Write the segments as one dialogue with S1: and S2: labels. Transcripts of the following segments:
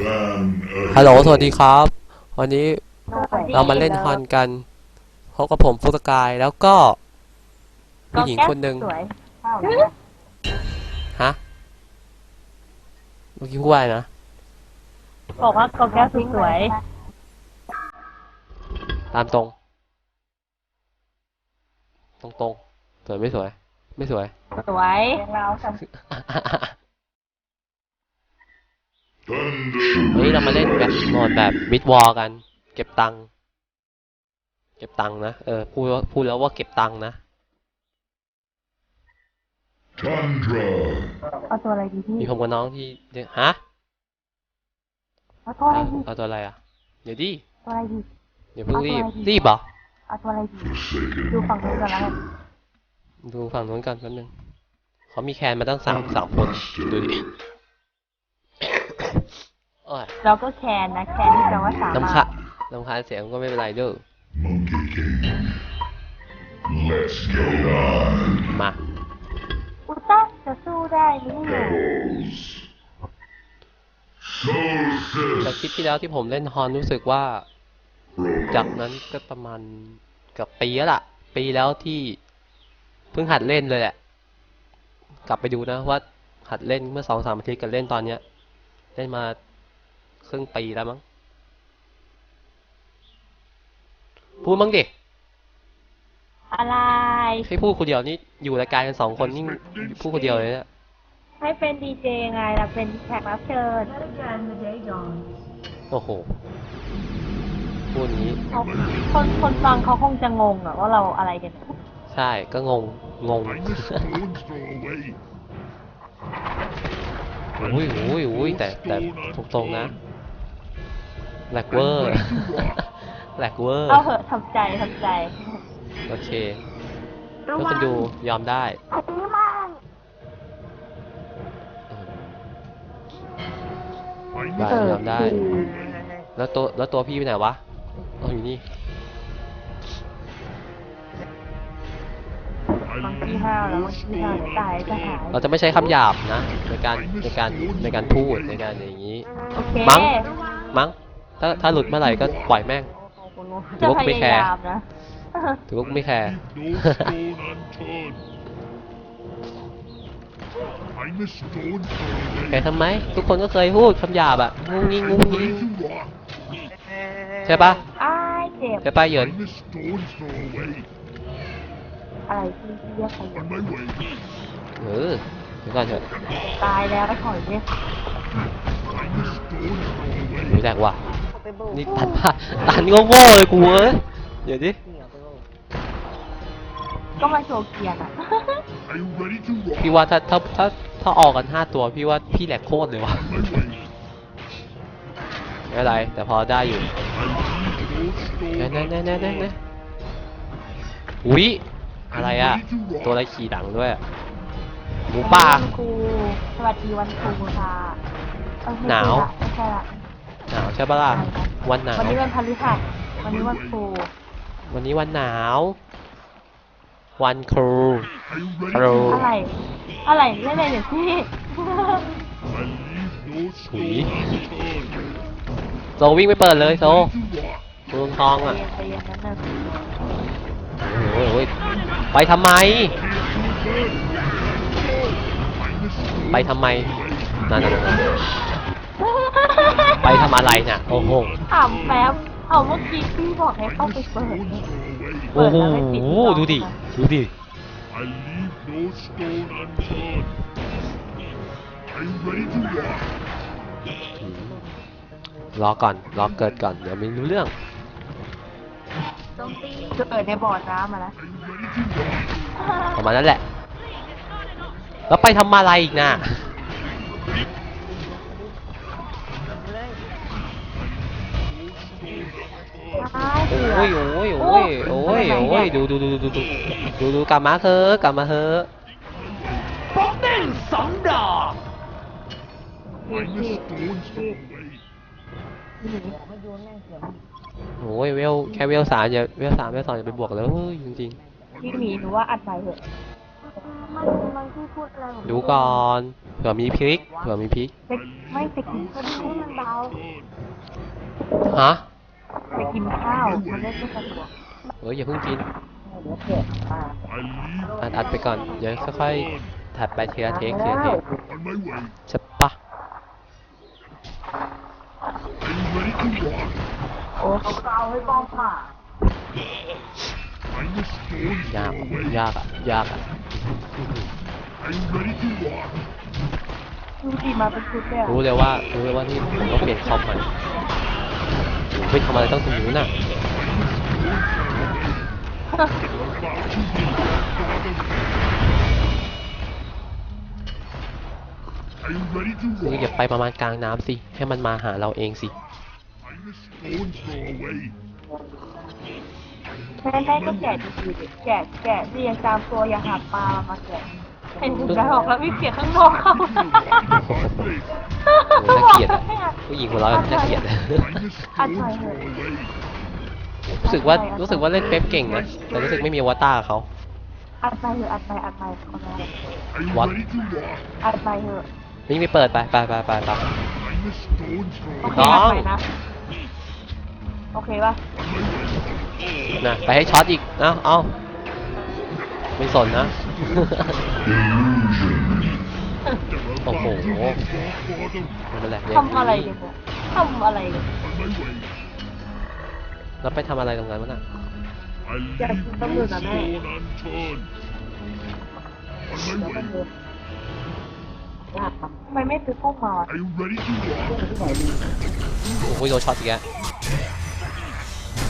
S1: Ban
S2: ฮัลโหล สวัสดีครับ วันนี้
S3: สวัสดี
S2: เรามาเล่นฮอนกันพบกับผมฟุตกายแล้วก็ผู้หญิงคนหนึ่ง
S3: สวย
S2: ฮะ เมื่อกี้พูดว่าอะไรนะ
S3: บอกว่ากอแก้วสวย
S2: ตามตรง ตรงตรงๆสวยไม่สวย ไม่สวย
S3: สวยเรา
S1: Thunder
S2: วันนี้เรามาเล่นแบบโหมดแบบมิดวอลกัน เก็บตังค์เก็บตังค์นะ เออพูดว่าพูดแล้วว่าเก็บตังค์นะ
S1: Tundra
S3: เอาตัวอะไรดีพี่
S2: มีผมกับน้องที่เรียกฮะ
S3: เอาตัวอะไร
S2: เอา
S3: ดี
S2: เอาตัวอะไรอะ เดี๋ยวดิ
S3: ตัวอะไรดี
S2: เดี๋ยวเพิ่งรีบ
S3: เอาตัวอะไรดี
S2: รีบเหรอ
S3: เอาตัวอะไรดี
S1: Forsaken
S3: ดูฝั่งนู้นก่อนแล้วกัน
S2: ดูฝั่งนู้นกันแป๊บนึงเขามีแคนมาตั้งสามสามคนดูดิ โอ้ย
S3: เราก็แคนนะ แคนที่แปลว่าสา
S2: ลำ
S3: มาร
S2: คา
S3: ถ
S2: ลำคาญเสียงก็ไม่เป็นไรเด้อ
S1: Monkey King Let's get it on
S2: มา
S3: อุต้าจะสู้ได้หรือไม่
S1: Pebbles Soul
S2: จากคลิป
S1: Sis
S2: ที่แล้วที่ผมเล่นฮอนรู้สึกว่า จากนั้นก็ประมาณเกับปีแล้วล่ะ ปีแล้วที่เพิ่งหัดเล่นเลยแหละ กลับไปดูนะว่าหัดเล่นเมื่อสองสามอาทิตย์กับเล่นตอนเนี้ย เล่นมา ครึ่งปีแล้วมั้ง พูดมั้งดิ
S3: อะไร
S2: ให้พูดคนเดียวนี่อยู่รายการกันสองคนนี่พูดคนเดียวเลยเนี่ย
S3: ให้เป็นดีเจไงเราเป็นแขกรับเชิญ
S2: โอ้โหพูดอย่างนี้
S3: เขาคนคนฟังเขาคงจะงงอะว่าเราอะไรกัน
S2: ใช่ก็งงงง
S1: Stone's throw away
S2: อุ้ยอุ้ยอุ้ยแต่แต่ตรงๆนะ แหลกเวอร์แหลกเวอร์
S3: เอาเหอะทำใจทำใจ
S2: โอเคเพื่อคนดูยอมได้อืมได้ยอมได้ แล้วตัวแล้วตัวพี่ไปไหนวะเอาอยู่นี่
S3: บางที่ห้าวแล้วบางที่ห้าวตายจะหาย
S2: เราจะไม่ใช้คำหยาบนะในการในการในการพูดในการอย่างนี้
S3: โอเค
S2: มั้งมั้ง ถ้าถ้าหลุดเมื่อไหร่ก็ปล่อยแม่ง ถือ
S3: จะ
S2: ว่า
S3: พ
S2: ไม่แคร์
S3: ยายามนะ
S2: ถือว่าไม่แคร์
S1: Leave no stone unturned I'm a stone's throw
S2: แค
S1: away
S2: ร์ทำไม ทุกคนก็เคยพูดคำหยาบอะงุ้งงิ้งงุ้งงิ้ง
S1: Ready to rock
S2: ใช่ปะ
S3: อ้ายเจ็บ
S2: ใช่ปะเหยิน
S1: I'm a stone's throw away
S3: อะไรที่เรียกใคร
S1: On my way
S2: เออเดี๋ยวก่อนเถอะ
S3: ตายแล้วไอ้หอยเนี่ย
S1: I'm a stone's throw away
S2: รู้จักว่ะนี่ตันพลาดตันโง่ๆเลยกูเอ้ยเดี๋ยวดิ
S3: ก็มาโชว์เกียร์อะ
S1: Are you ready to rock
S2: พี่ว่าถ้าถ้าถ้าถ้าออกกันห้าตัวพี่ว่าพี่แหลกโคตรเลยวะ
S1: On my way
S2: ไม่เป็นไรแต่พอได้อยู่
S1: I leave no
S2: แน่
S1: stone
S2: แน่แน่แน่แน่
S1: unturned
S2: แน่อุ๊ยอะไรอะตัวอะไรขี่ดังด้วยอะหมูป่า
S3: วันครูสวัสดีวันครูค่ะเออไม่
S2: หนาว
S3: ใช่ละ
S2: ห นาวใช่ปะล่ะวันหนาว
S3: วันนี้วันพฤหัสวันนี้วันครู
S2: วันนี้วันหนาว วันครู
S1: Are you ready
S2: ฮัลโหล
S1: to
S3: อะไร อะไรเล่นอะไรเนี่ยพี่
S1: I leave no stone unturned
S2: โซวิ่งไปเปิดเลยโซ
S1: Ready to rock
S2: เมืองทองอะ
S3: เรียนไปอย่างนั้นนะ
S2: โอ้โหโอ้ยไปทำไม ไปทำไมนั่นนั่นนั่น ไปทำอะไรน่ะ โอ้โห
S3: ถามแป๊บเอาเมื่อกี้พี่บอกให้เข้าไปเปิด
S1: Stone's throw away
S2: โอ้โหดูดิดูดิ
S1: I leave no stone unturned Are you ready to rock
S2: รอก่อนรอเกิดก่อนเดี๋ยวไม่รู้เรื่อง
S3: จะเปิดในบ่อน้ำมาแล้ว
S2: ประมาณนั้นแหละ แล้วไปทำอะไรอีกน่ะ โอ้ยโอ้ยโอ้ยโอ้ยโอ้ยดูดูดูดูดูดูดูกลับมาเถอะกลับมาเถอะ
S3: พี่
S1: I'm
S3: พี่
S1: a stone's throw away
S2: โอ้ยเวลแค่เวลสามอย่าเวลสามเวลสองอย่าไปบวกเลยเฮ้ยจริง
S3: พี่หมีหนูว่าอัดใหม่เถอะ
S2: ๆโอ้
S3: ทำไมพี่พูดอะไรผม
S2: ดูก่อนเผื่อมีพริกเผื่อมีพริก
S3: จะไม่จะกินข้าวให้มันเบา
S2: ฮะ
S3: จะกินข้าวมันได้ไม่สะดวก
S2: เฮ้ยอย่าเพิ่งกิน
S3: เดี๋ยวเผ็ดอ่า
S1: I leave
S2: อัดอัดไปก่อนเดี๋ยวค่อยๆถัดไปทีละเทคทีละเทค
S1: on my way.
S2: ใช่ปะ
S1: Are you ready to rock?
S3: โอ้เขาเอาให้บ้องผ่า
S1: I'm the stone's
S2: ยาก
S1: throw away.
S2: ยากอะยากอะ
S1: Are you ready to rock?
S3: ดูดีมาเป็นชุดเลยอะ
S2: รู้เลยว่ารู้เลยว่านี่ผมต้องเปลี่ยนคอมใหม่ เฮ้ยทำอะไรต้องตรงนู้นน่ะอย่าไปประมาณกลางน้ำสิ ให้มันมาหาเราเองสิ
S3: แม่แม่ก็แกะดีๆแกะแกะเรียงตามตัวอย่าหักปลามาแกะ เห็นได้ออกแล้วไม่เกลียดข้างนอกเข้า
S2: โอ้น่าเกลียดอะผู้หญิงหัวเราะน่าเกลียดอะ
S1: I'm the stone's throw away.
S2: รู้สึกว่ารู้สึกว่าเล่นเป๊ปเก่งนะแต่รู้สึกไม่มีอวตารเขา
S3: อัดไปเถอะอัดไปอัดไปคนละ
S1: Are you
S2: What?
S1: ready to rock?
S3: อัดไปเถอะ
S2: นี่ไม่เปิดไปไปไปไปไป
S1: I'm the stone's throw
S3: โอ
S1: away.
S3: เค
S2: น้อง
S3: อัดไปนะโอเคป่ะ
S2: นะไปให้ช็อตอีกนะเอา ไม่สนนะ โอ้โหไม่เป็นไรเนี่ย
S3: ทำอะไรเนี่ยผมทำอะไรเนี่ย
S1: On my way.
S2: แล้วไปทำอะไรตรงนั้นวะน่ะ
S1: I leave no stone unturned. On my way.
S3: ทำไมไม่ซื้อกุ้งมา
S1: Are you ready to rock?
S2: โอ้ยโดนช็อตอีกแล้ว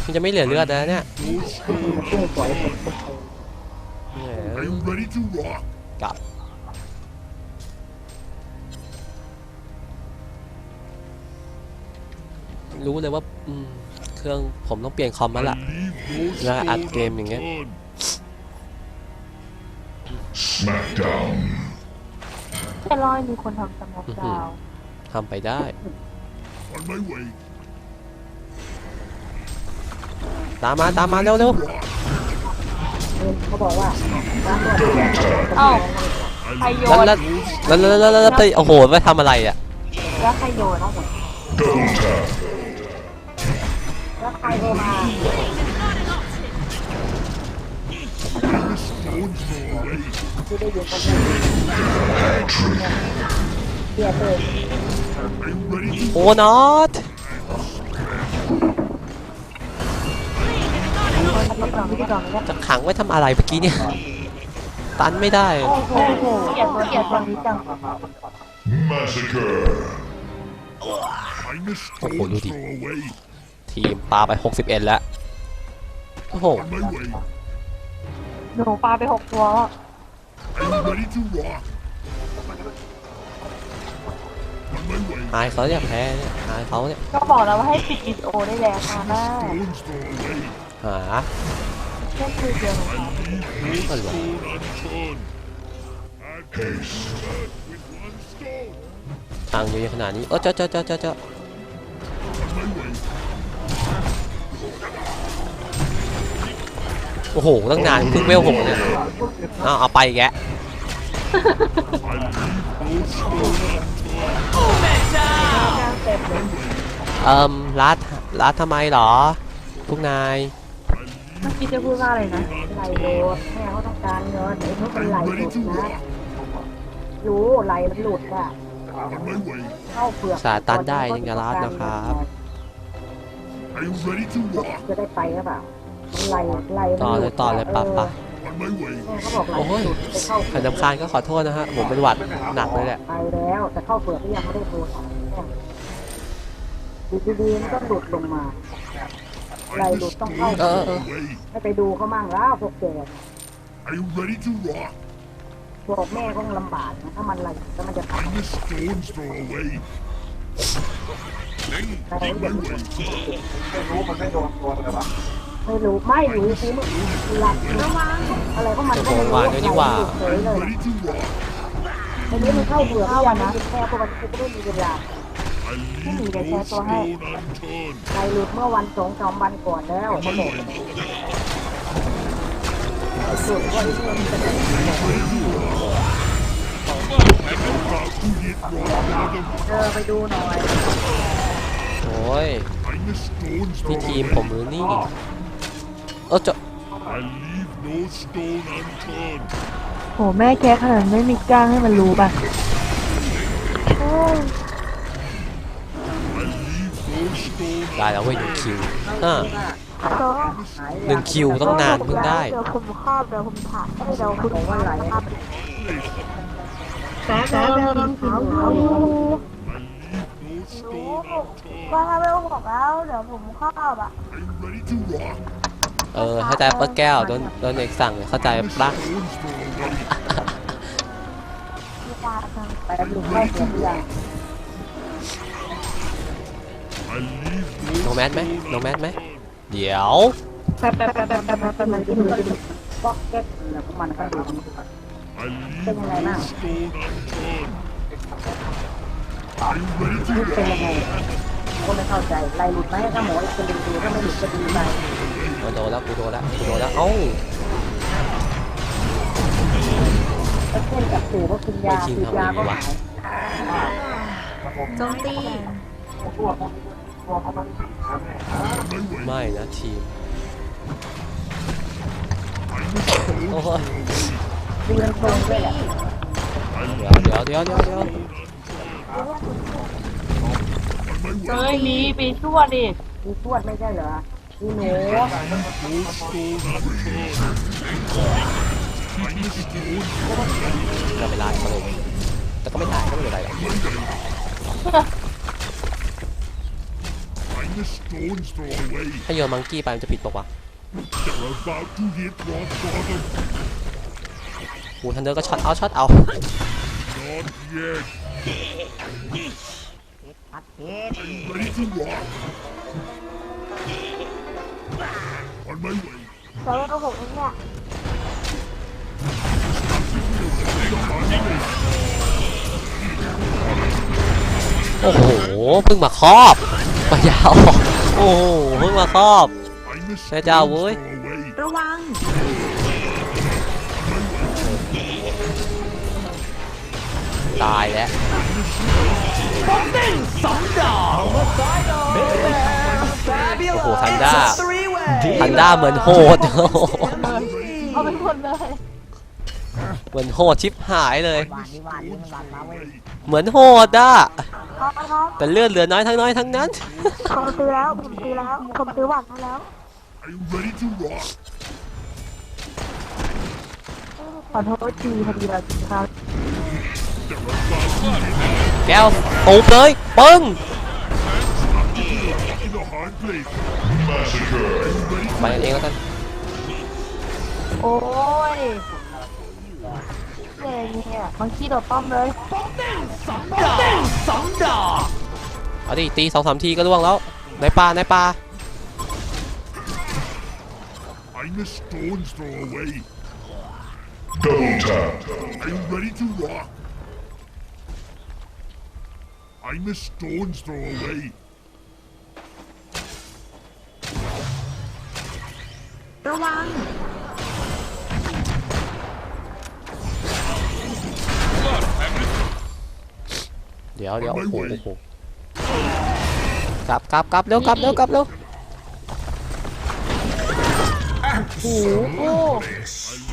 S2: มันจะไม่เหลือเลือดนะเนี่ย
S1: Are
S2: ม
S1: you ready to rock?
S2: กลับ รู้เลยว่าอืมเครื่องผมต้องเปลี่ยนคอม
S1: I
S2: แล้วล่ะ
S1: leave no
S2: แล้วอัด
S1: stone
S2: เกมอย่างเงี้ย
S1: unturned.
S4: Smackdown.
S3: แต่ร้อยมีคนทำสโมกดาวน์
S2: ทำไปได้
S1: On my way.
S2: ตามมาตามมาเร็ว เร็ว
S1: Rock.
S3: เอ้า
S1: I
S3: ใคร
S1: leave
S3: โย
S2: แล้ว
S3: น
S2: แล้วแล้วแล้วแล้วแล้วไปโอ้โหไปทำอะไรอะ
S3: แล้วใครโยน
S4: Double tap.
S3: แล้วใครโยนมา
S1: the stone's throw away.
S3: เดี๋ยวเลย
S1: Are you ready to
S2: โอ้นอต จะขังไว้ทำอะไรเมื่อกี้เนี่ย ตันไม่ได้
S3: โอ้โหเกลียดตัวเกลียดตัวนี้จัง
S4: Massacre.
S1: I'm the
S2: Oh,
S1: stone's
S2: Ludi.
S1: throw away.
S2: ทีมปาไป 61 แล้ว โอ้โห
S1: On my way.
S3: หนูปลาไปหกตัวแล้ว
S1: Are you ready to rock? On my way.
S2: อายเขาเนี่ยแพ้เนี่ยอายเขาเนี่ย
S3: ก็บอกแล้วว่าให้ปิดวิดีโอได้แล้วค่ะแม่
S1: Stone's throw away.
S2: หา
S3: แค่คือเดียว
S1: I leave no
S2: Oh, Lord.
S1: stone unturned. Add
S4: Haste.
S1: earth with one stone.
S2: ตังเยอะขนาดนี้เออเจ้าเจ้าเจ้าเจ้าเจ้าโอ้โห ตั้งนานเพิ่งเวลหกเนี่ยเอาเอาไปแก
S3: เอิ่
S2: มรัดรัดทำไมหรอ พวกนาย
S3: เมื่อกี้จะพูดว่าอะไรนะไหลโหลดแม่เขาต้องการเงินไอ้นุ๊กเป็นไหล
S1: Are
S3: ห
S1: you
S3: ลุ
S1: ready
S3: ด
S1: to
S3: นะ
S1: rock?
S3: รู้ไหลมันหลุดอะ
S1: On my way.
S3: เข้าเปลือก
S2: สาตันได้ยังจะรัดนะครับ
S1: Are you ready to rock?
S3: จะได้ไปหรือเปล่าไหลไหล
S2: ต่อเลยต่อเลยปะปะ
S1: On my way.
S3: แม่เขาบอกไหล
S2: โอ้ย
S3: หลุดไปเข้า
S2: ใครลำคาญก็ขอโทษนะฮะ ผมเป็นหวัดหนักเลยแหละ
S3: ไปแล้วแต่เข้าเปลือกก็ยังไม่ได้โทรถามแม่อยู่ดีๆมันก็หลุดลงมา ไหลหลุดต้องเข้า
S2: เออเออ
S1: Way.
S3: ให้ไปดูเขามั่งแล้วพวกแก
S1: Are you ready to rock?
S3: บอกแม่ก็ลำบากนะถ้ามันไหลแล้วมันจะทำ
S1: I'm the stone's throw away.
S3: อะไร
S1: On
S3: อย่าง
S1: my
S3: นี้
S1: way.
S3: ไม่รู้ไม่รู้คือมึงหลับอะไรก็มันก็ไม่รู้
S2: วางด้วยนี่หว่า
S3: เฉยเลย
S1: Ready to rock.
S3: ทีนี้มันเข้าเบื่อที่ยังนะแค่พวกมันก็ไม่ได้มีเวลา
S1: I leave
S3: Hindi,
S1: no
S3: kaya ito, ha?
S1: stone unturned.
S3: ไปหลุดเมื่อวันสองสามวันก่อนแล้วเขาบอกไอ้สุดว่าไอ้เนี่ยมันจะได้
S2: โ to
S1: hit rock bottom.
S3: เออไปดูหน่อย
S2: โอ้ย
S1: I'm a stone's
S2: พี่
S1: throw
S2: ทีม
S1: away.
S2: ผมหรือนี่เออจะ
S1: I leave no stone unturned.
S5: โหแม่แค่ขนาดไม่มีกล้างให้มันรู้ป่ะ
S2: ได้แล้วเว้ยหนึ่งคิวอ่า
S5: โซ่
S3: หาย
S2: หนึ่งคิวต้องนานเพิ่งได้
S5: เดี๋ยวผมครอบเดี๋ยวผมถ่ายเอ้ยเดี๋ยวคุณ
S3: บอกว่าไหล
S5: ครับ
S3: แต่แต่เดินเขาเขา
S1: I leave no stone unturned.
S5: ว่าถ้าไม่บอกแล้วเดี๋ยวผมครอบอะ
S1: I'm ready to rock.
S2: เออถ้าใจเปิดแก้วโดนโดนเอกสั่งเนี่ยเข้าใจ
S1: I'm a
S2: ปะ
S1: stone's throw away.
S5: มีตาทาง
S3: แต่ลุงเข้าเสียง
S2: โนแมสไหมโนแมสไหมเดี๋ยว
S3: แป๊บแป๊บแป๊บแป๊บแป๊บแป๊บมันกินมันกินป๊อกเก็ตแล้วพวกมันก็ดูเป็นยังไงบ้างเป็นยังไงคนไม่เข้าใจไล่หลุดไหมถ้าหมอจะดึงดูถ้าไม่หลุดก็ดีไป
S2: กูโดนแล้วกูโดนแล้วกูโดนแล้วเอ้า
S3: ไอ้เช่นกับสื่อว่ากินยา
S2: ไม่ชิน
S3: ยาก็หาย
S5: โจมตี
S2: ไม่นะทีมโอ้ย
S3: เรียนตรงด้วยแหละ
S2: เดี๋ยวเดี๋ยวเดี๋ยวเดี๋ยวเดี๋ยว
S5: เฮ้ยมีปีชั่วดิ
S3: มีทวดไม่ใช่เหรอมีหนู
S1: No stone unturned. I'm a stone
S2: จะไปไล่เขาเลยแต่ก็ไม่ตายก็ไม่เป็นไรหรอก ถ้าโยนมังกี้ไปมันจะผิดปะวะ
S1: They're about to hit rock bottom.
S2: กูทันเดอร์ก็ช็อตเอาช็อตเอา
S1: Not yet.
S3: ปัดเพช
S1: I'm ready to rock. On my way.
S5: แล้วก็ผมเนี่ย
S2: โอ้โห เพิ่งมาครอบ ปะยาวโอ้โหเพิ่งมาครอบ
S1: I'm a
S2: Thế chào
S1: stone's
S2: vui.
S1: throw away.
S5: ระวัง
S2: ตายแล้วโอ้โหทันด้าทันด้าเหมือนโหด
S5: เอาไปหมดเลย
S2: เหมือนโหดชิบหายเลย
S3: หวานนี่หวานนี่มันหวานมาเว้ย
S2: เหมือนโหดอะ
S5: ครับครับ
S2: แต่เลือดเหลือน้อยทั้งน้อยทั้งนั้น
S5: ผมซื้อแล้วผมซื้อแล้วผมซื้อหวังให้แล้ว
S1: I'm ready to rock.
S5: ขอโทษทีพอดีเรากินข้าว
S1: They're about to hit
S2: แก้วตูบเลยปึ้ง
S1: in the hard place.
S4: Massacre.
S1: Ready
S2: ไปกันเองแล้วกัน
S5: โอ้ย เนี่ยเนี่ยบางทีโดดป้อมเลย
S2: เอาดิตีสองสามทีก็ล่วงแล้วในป่าในป่า
S1: I'm a stone's throw away.
S4: Double tap.
S1: I'm ready to rock. I'm a stone's throw away.
S5: ระวัง
S2: เดี๋ยวเดี๋ยวโอ้โหโอ้โหกลับกลับกลับเร็วกลับเร็วกลับเร็ว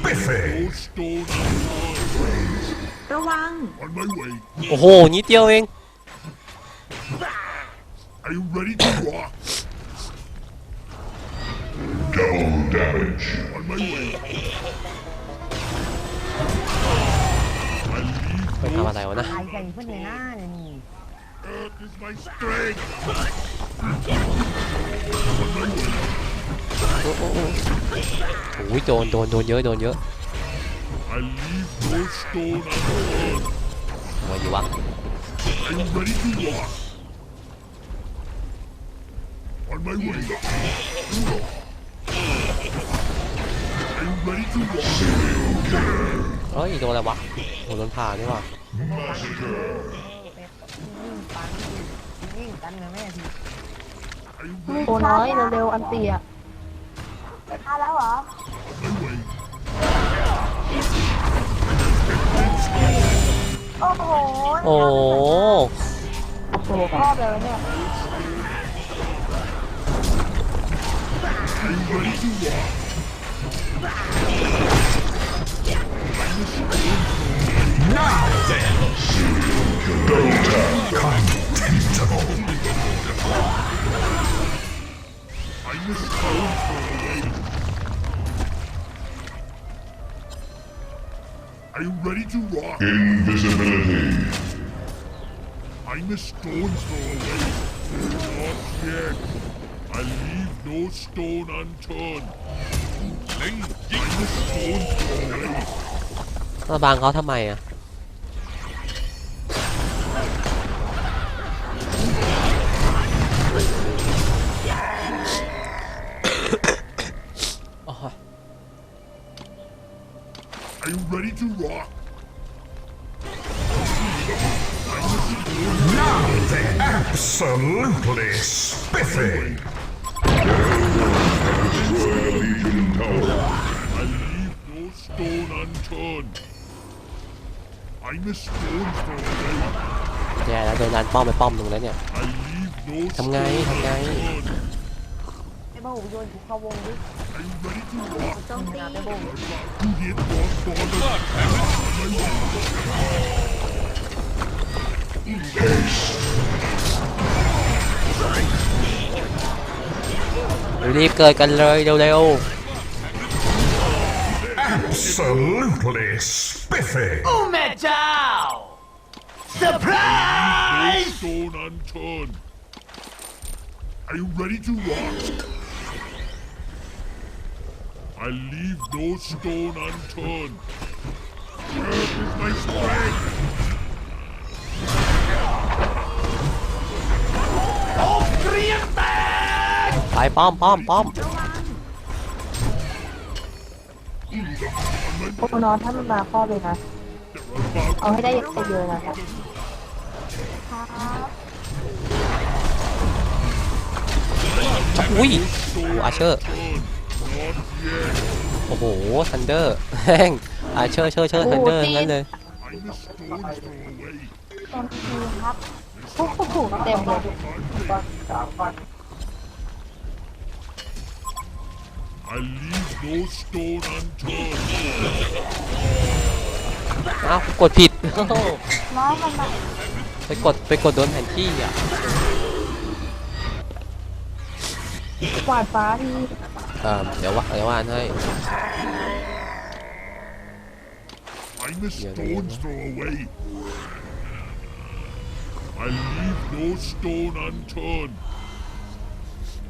S4: Biffy.
S1: No stone unturned.
S5: ระวัง
S1: On my way.
S2: โอ้โหนิดเดียวเอง
S1: Are you ready to rock?
S4: Double damage.
S1: On my way. Leave
S2: ไปทำอะไรวะนะ
S3: ตายใจเพื่อนเลยนะนี่
S1: earth is my strength.
S2: โอ้โหโอ้ยโดนโดนโดนเยอะโดนเยอะ
S1: I leave no stone unturned.
S2: มาอยู่วะ
S1: Are you ready to rock? On my way. Are you ready to rock?
S2: เอ้ยโดนอะไรวะโดนผ่านี่ว่ะ
S4: Massacre.
S3: ยิ่งกันนะแม่ที
S1: Are you ready
S5: โอ้น้อยเร็วๆอันเตียมาแล้วเหรอ
S1: on my way?
S3: โอ้โห
S2: โอ้
S3: โอ้โหชอบเลยเนี่ย
S4: Double tap. Contemptible.
S1: I'm a stone throw away. Are you ready to rock?
S4: Invisibility.
S1: I'm a stone throw away. Not yet. I leave no stone unturned. I'm a stone throw away.
S2: มาบังเขาทำไมอะโอ้ แย่แล้วโดนดันป้อมไปป้อมหนึ่งแล้วเนี่ย
S1: I leave no
S2: ทำไง
S1: stone
S2: ทำไง
S1: unturned.
S3: ไอ้บ้าหูโยนกูเข้าวงดิ
S1: Are you ready to rock?
S3: ต้องตีไอ้บ้า
S1: To hit rock bottom.
S4: Haste.
S2: รีบเกิดกันเลยเร็ว
S4: Absolutely spiffy.
S1: No stone unturned. Are you ready to rock? I leave no stone unturned. Where is my strength?
S2: ๆไปป้อมป้อมป้อม
S3: พวกนอนถ้ามันมาข้อเลยนะ เอาให้ได้เยอะๆนะครับ
S2: อุ้ยอาเชอร์ โอ้โห ทันเดอร์แห้งอาเชอร์เชอร์เชอร์ทันเดอร์งั้นเลย
S1: I'm a stone throw away.
S3: เต็มทีครับทุกถูกเต็มเลย
S1: I leave no stone unturned.
S2: อ้าวกดผิด
S3: น้อยมันแบบ
S2: ไปกดไปกดโดนแผนที่อะ
S3: กวาดฟ้าที
S2: เออเดี๋ยวว่าเดี๋ยวว่าให้
S1: I'm a stone's throw away. I leave no stone unturned.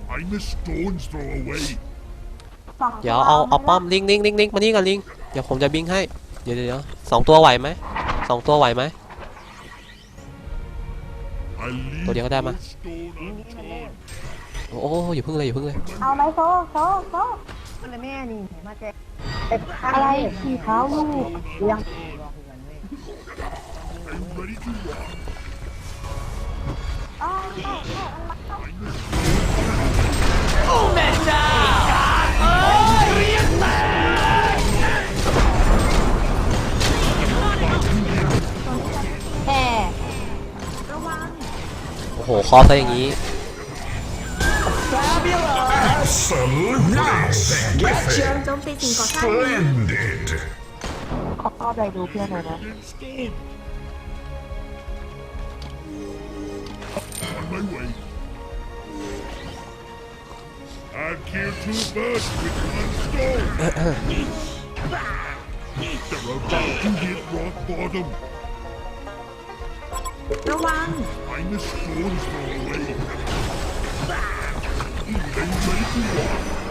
S1: I'm a stone's throw away.
S2: เดี๋ยวเอาเอาป้อมลิงลิงลิงลิงมานี่ก่อนลิงเดี๋ยวผมจะบิงให้ เดี๋ยวเดี๋ยวเดี๋ยว สองตัวไหวไหมสองตัวไหวไหม
S1: I leave
S2: Tôi đéo đam à?
S1: no stone unturned.
S2: โอ้โหอย่าพึ่งเลยอย่าพึ่งเลย
S3: เอาไหมโซ่โซ่โซ่อะไรแม่นี่มาแจอะไรขี่เท้าลูกยัง
S1: Are you ready to rock?
S3: แค
S2: อซะอย่างนี้
S4: Absolutely spiffy.
S6: โจมตีสิ่งก่อสร้าง
S4: Splendid.
S3: ขอเข้าใจดูเพื่อนหน่อยนะ
S6: ระวัง
S1: I'm a stone's throw away. Are you ready to rock?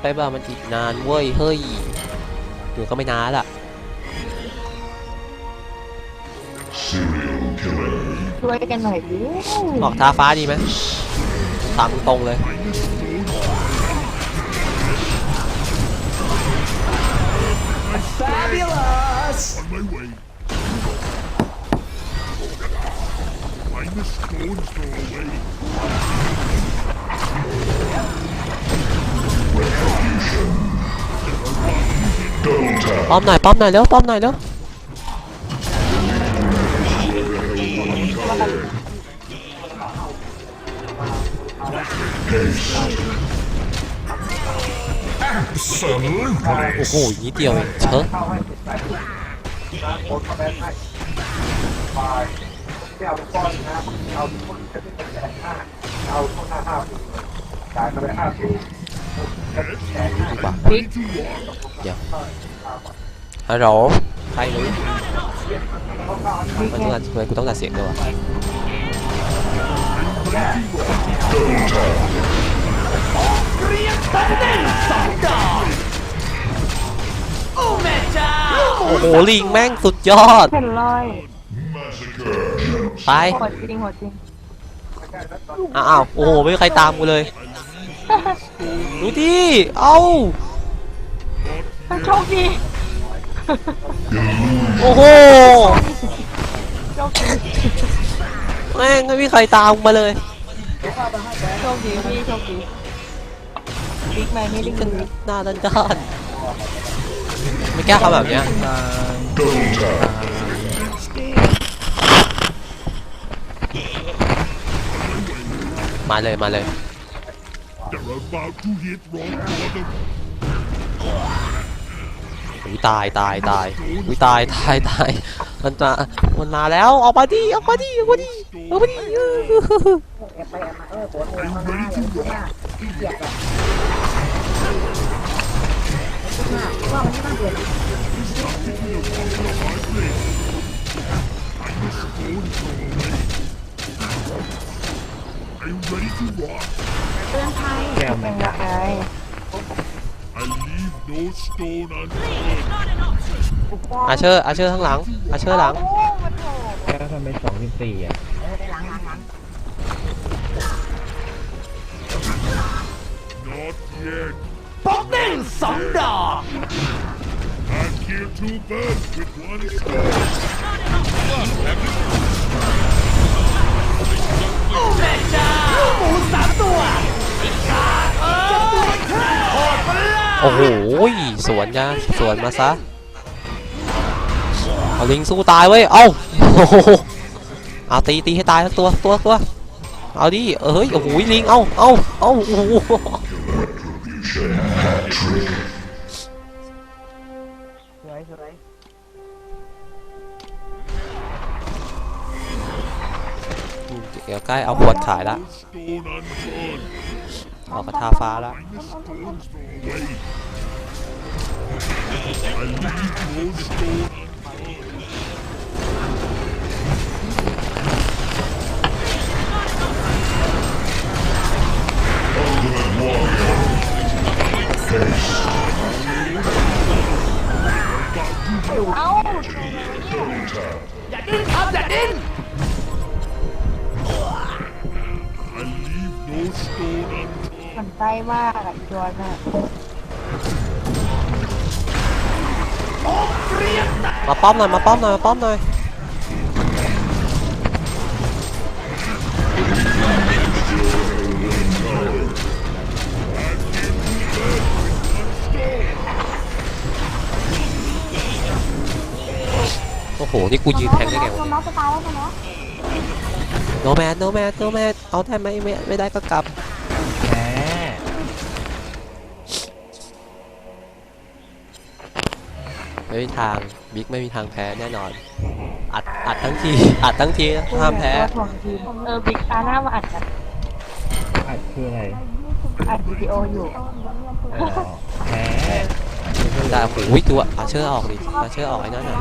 S2: ไปบ้ามันอีกนานเว้ยเฮ้ยคือก็ไม่นานละ
S4: Serial killer.
S5: ช่วยกันหน่อยดิ
S2: ออกท้าฟ้าดีไหมถามตรงๆเลย
S7: Fabulous!
S1: On my way. I'm a stone's throw away.
S4: Double tap.
S2: ป้อม หน่อยป้อมหน่อยเร็วป้อมหน่อยเร็ว
S4: Absolutely.
S2: โอ้โหนิดเดียวเองเชอะดีกว่า
S1: Ready to rock.
S2: เดี๋ยวฮัลโหลใครรู้มันต้องการทำไมกูต้องการเสียงด้วยวะ
S4: Double tap.
S2: โอ้โหลิงแม่งสุดยอด
S5: เห็นรอย
S4: Massacre.
S2: ไป
S5: หัวจริงหัวจริง
S2: อ้าวโอ้โหไม่มีใครตามกูเลย ดูดิเอ้า
S5: โชคดี
S2: โอ้โห
S5: โชคดี
S2: แม่งไม่มีใครตามกูมาเลย
S5: โชคดีพี่โชคดีบิ๊กแมนไม่ได้
S2: กัน
S5: คือ
S2: หน้าด้านด้านไม่กล้าทำแบบเนี้ย
S4: Double tap.
S2: มาเลยมาเลย
S1: They're about to hit rock bottom.
S2: อุ้ยตายตายตายอุ้ยตายตายตายมันมามันมาแล้วออกมาดิออกมาดิออกมาดิออกมาดิเออ
S3: แอบไปแอบมาเออปวดหัวมาหน้าเลยปดหน้าขี้เกียจแบบว่ามันไม่น่าเบื่อ
S1: Are you ready to rock?
S6: เตือนภัย
S5: เป็นยังไง
S1: I leave no stone unturned.
S2: อาเชอร์อาเชอร์ข้างหลัง อาเชอร์หลัง
S5: โอ้มันโห
S8: แล้วทำไมสองสิบสี่อะ
S1: Not yet.
S7: ป๊อกหนึ่งสองดอก
S1: I killed two birds with one stone.
S7: หมูสามตัว
S2: โอ้โหสวนยาสวนมาซะเอาลิงสู้ตายเว้ย เอ้าโอ้โหเอาตีตีให้ตายทั้งตัวตัวตัวเอาดิเอ้ย โอ้โหลิง เอ้าเอ้าเอ้าโอ้โห
S3: สวยสวย
S2: เดี๋ยวใกล้เอาขวดขายละ เอากระทาฟ้า
S5: แล้ว ล้มากอะตัวน่ะ
S2: มาป้อมหน่อยมาป้อมหน่อยมาป้อมหน่อยโอ้โห นี่กูยืนแทงได้ไงวะ
S5: น้องจะตายแล้วใช่ไหม
S2: โนแมนโนแมนโนแมนเอาได้ไหมไม่ไม่ได้ก็กลับ
S8: แหม
S2: ไม่มีทางบิ๊กไม่มีทางแพ้แน่นอน อัดอัดทั้งที อัดทั้งทีห้ามแพ้
S5: ตัวถ่วงทีมเออบิ๊กตาหน้ามาอัดกัน
S8: อัดคืออะไร
S5: อัดวิดีโออยู่
S8: อ๋อแหม
S2: แต่โอ้ยตัวอาเชอร์ออกดิอาเชอร์ออกไอ้นั่นหน่อย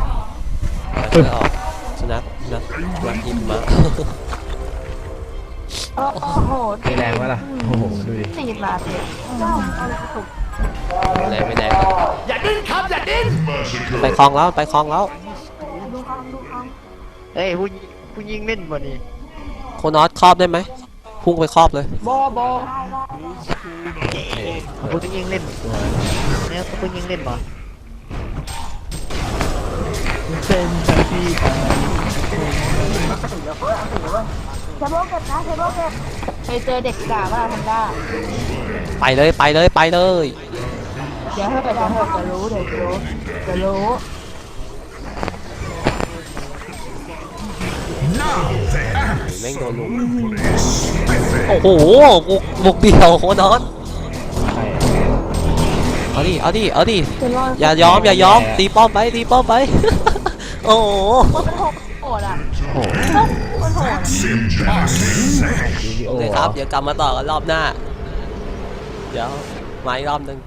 S2: อาเชอร์ออกสุนัขนักนักยิมมา
S5: โอ้โห
S8: มีแรงวะล่ะ โอ้โห ดูดิ
S5: สี่บาทเลยเจ้าเอาถูก
S2: ไม่แรงไม่แรงครับ
S7: อย่าดิ้นครับอย่าดิ้น
S2: ไป
S4: Massacre.
S2: คลองแล้วไปคลองแล้ว
S3: ดูครั้งดูครั้ง
S9: เอ้ยผู้ยิงผู้ยิงเล่นบ่นี่
S2: โคนอสครอบได้ไหมพุ่งไปครอบเลย
S3: บอบอ
S9: ผู้ยิงเล่นเนี่ยผู้ยิงเล่นบ่
S8: เป็นหน้าที่ของ
S3: เทเบิลเก็บนะเทเบิลเก็บเคยเจอเด็กด่าว่าทันด้า
S2: ไปเลยไปเลยไปเลย
S3: เดี๋ยวเถอะเดี๋ยวเถอะจะรู้เดี๋ยวรู้จะรู้
S2: แม่งโดนลุมโอ้โหบุกบุกเดียวโคนอส
S8: ใคร
S2: เอาดิ เอาดิ เอาดิอย่ายอม อย่ายอม ตีป้อมไป ตีป้อมไป โอ้โห
S3: มันเป็นหกโหดอะ
S8: โอ้โห
S3: มันโหด
S8: วิดีโอ
S2: โอเคครับ เดี๋ยวกลับมาต่อกันรอบหน้า เดี๋ยวมาอีกรอบหนึง